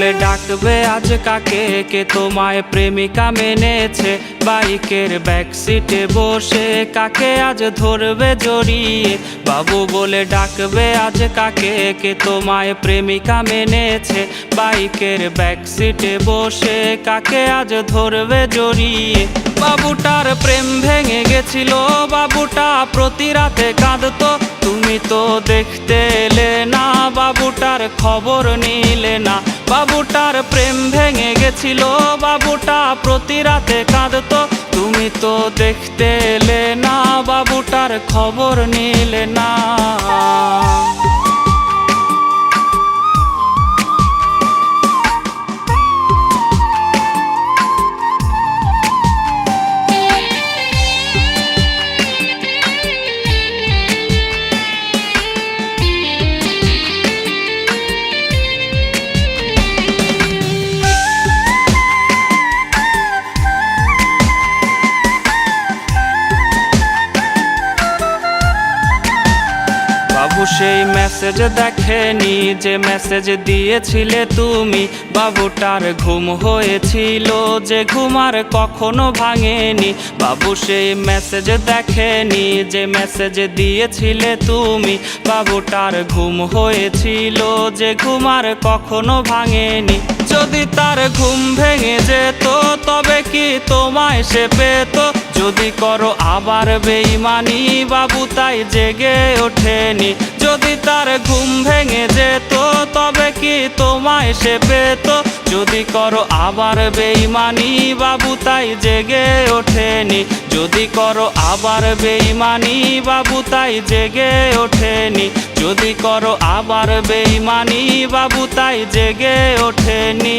ডাকবে আজ কাকে? কে তোমায় প্রেমিকা মেনেছে? বাইকের ব্যাক সিটে বসে কাকে আজ ধরবে জড়িয়ে? বাবু বলে ডাকবে আজ কাকে? কে তোমায় প্রেমিকা মেনেছে? বাইকের ব্যাক সিটে বসে কাকে আজ ধরবে জড়িয়ে? বাবুটার প্রেম ভেঙে গেছিল, বাবুটা প্রতি রাতে কাঁদতো। তুমি তো দেখতে এলে না, বাবুটার খবর নিলে না। বাবুটার প্রেম ভেঙে গেছিল, বাবুটা প্রতি রাতে কাঁদতো। তুমি তো দেখতে এলে না, বাবুটার খবর নিলে না। বাবু সেই মেসেজ দেখেনি, যে মেসেজ দিয়েছিলে তুমি। বাবুটার ঘুম হয়েছিল যে ঘুমার কখনো ভাঙেনি। বাবু সেই মেসেজ দেখেনি, যে মেসেজ দিয়েছিলে তুমি। বাবুটার ঘুম হয়েছিল যে ঘুম আর কখনো ভাঙেনি। যদি তার ঘুম ভেঙে যেত, তবে কি তোমায় সে পেত? যদি করো আবার বেইমানি বাবু তাই জেগে ওঠেনি। যদি তার ঘুম ভেঙে যেত, তবে কি তোমায় সে পেত? যদি করো আবার বেইমানি বাবু তাই জেগে ওঠেনি। যদি করো আবার বেইমানি বাবু তাই জেগে ওঠেনি। যদি করো আবার বেইমানি বাবু তাই জেগে ওঠেনি।